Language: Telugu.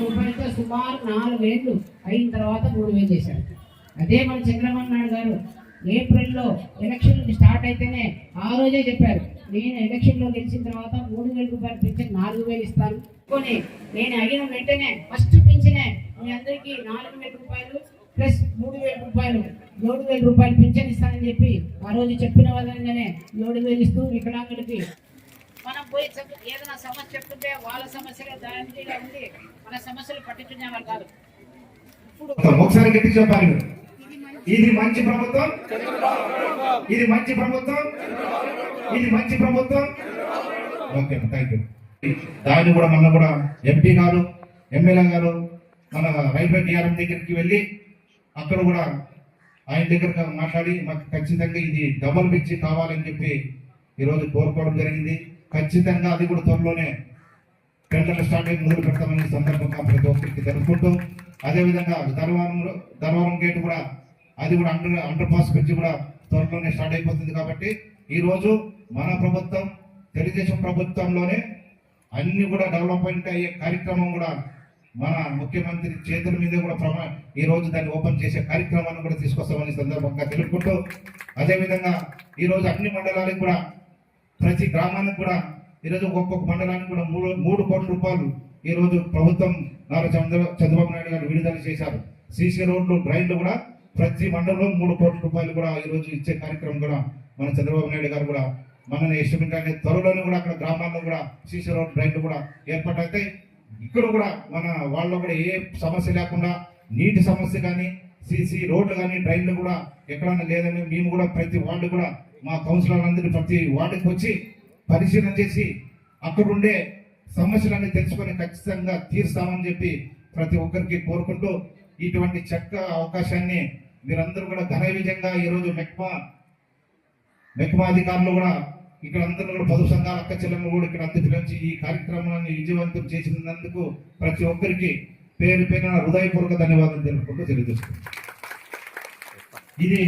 రూపాయలతో సుమారు నాలుగు వేలు అయిన తర్వాత మూడు వేలు చేశారు. అదే మన చంద్రబాబు నాయుడు గారు ఏప్రిల్లో ఎలక్షన్ స్టార్ట్ అయితేనే ఆ రోజే చెప్పారు నేను ఎలక్షన్లో గెలిచిన తర్వాత మూడు వేల రూపాయలు పెంచి నాలుగు వేలు ఇస్తాను. కొని నేను అయిన వెంటనే ఫస్ట్ పెంచినే మీ అందరికీ నాలుగు వేల రూపాయలు ప్లస్ మూడు వేల రూపాయలు ఏడు వేల రూపాయలు పింఛన్ ఇస్తానని చెప్పి ఆ రోజు చెప్పిన వాళ్ళనే ఏడు వేలు ఇస్తూ వికలాంగులకి మనం పోయి ఏదైనా సమస్య చెప్తుంటే వాళ్ళ సమస్యలే దానిగా ఉండి మన సమస్యలు పట్టించుకునే వాళ్ళు కాదు. ఇప్పుడు ఒకసారి గట్టి చెప్పాలి. ఇది మంచి ప్రభుత్వం ఇది మంచి ప్రభుత్వం ఇది మంచి ప్రభుత్వం. ఓకే థ్యాంక్ యూ దాన్ని కూడా మొన్న కూడా ఎంపీ గారు ఎమ్మెల్యే గారు మన రైల్వే డిఆర్ఎం దగ్గరికి వెళ్ళి అక్కడ కూడా ఆయన దగ్గర మాట్లాడి మాకు ఖచ్చితంగా ఇది డబల్ పిచ్చి కావాలని చెప్పి ఈరోజు కోరుకోవడం జరిగింది. ఖచ్చితంగా అది కూడా త్వరలోనే టెండర్లు స్టార్ట్ అయ్యి మొదలు పెడతామని సందర్భంగా ప్రతి ఒక్కరికి తెలుపుకుంటూ అదేవిధంగా ధర్మవరంలో ధర్మవరం గేట్ కూడా అది కూడా అండర్ అండర్ పాస్ బ్రిడ్జ్ కూడా త్వరలోనే స్టార్ట్ అయిపోతుంది కాబట్టి ఈరోజు మన ప్రభుత్వం తెలుగుదేశం ప్రభుత్వంలోనే అన్ని కూడా డెవలప్మెంట్ అయ్యే కార్యక్రమం కూడా మన ముఖ్యమంత్రి చేతుల మీద కూడా ప్రమా ఈ రోజు దాన్ని ఓపెన్ చేసే కార్యక్రమాన్ని కూడా తీసుకొస్తామని సందర్భంగా తెలుపుకుంటూ అదేవిధంగా ఈరోజు అన్ని మండలాలకు కూడా ప్రతి గ్రామానికి కూడా ఈరోజు ఒక్కొక్క మండలానికి కూడా మూడు మూడు కోట్ల రూపాయలు ఈ రోజు ప్రభుత్వం నారా చంద్ర చంద్రబాబు నాయుడు గారు విడుదల చేశారు. సీసీ రోడ్లు డ్రైన్లు కూడా ప్రతి మండలంలో మూడు కోట్ల రూపాయలు కూడా ఈరోజు ఇచ్చే కార్యక్రమం కూడా మన చంద్రబాబు నాయుడు గారు కూడా మన ఎస్టిమేట్ త్వరలోనే కూడా అక్కడ గ్రామాల్లో కూడా సీసీ రోడ్ డ్రైన్లు కూడా ఏర్పాటైతే ఇక్కడ కూడా మన వాళ్ళలో కూడా ఏ సమస్య లేకుండా నీటి సమస్య కానీ సీసీ రోడ్లు కానీ డ్రైన్లు కూడా ఎక్కడన్నా లేదని మేము కూడా ప్రతి వార్డు కూడా మా కౌన్సిలర్ అందరూ ప్రతి వార్డుకి వచ్చి పరిశీలన చేసి అక్కడుండే సమస్యలన్నీ తెలుసుకొని ఖచ్చితంగా తీరుస్తామని చెప్పి ప్రతి ఒక్కరికి కోరుకుంటూ ఇటువంటి చక్క అవకాశాన్ని మీరందరూ కూడా ఘన విజయంగా ఈరోజు మెక్మా మెక్మా అధికారులు కూడా ఇక్కడ అందరూ కూడా పొదుపు సంఘాల అక్క చెల్లెమ్మ కూడా ఇక్కడ అందరూ పిలిచి ఈ కార్యక్రమాన్ని విజయవంతం చేసినందుకు ప్రతి ఒక్కరికి పేరు పేరున హృదయపూర్వక ధన్యవాదాలు తెలుపుకుంటూ తెలియజేస్తున్నాను ఇది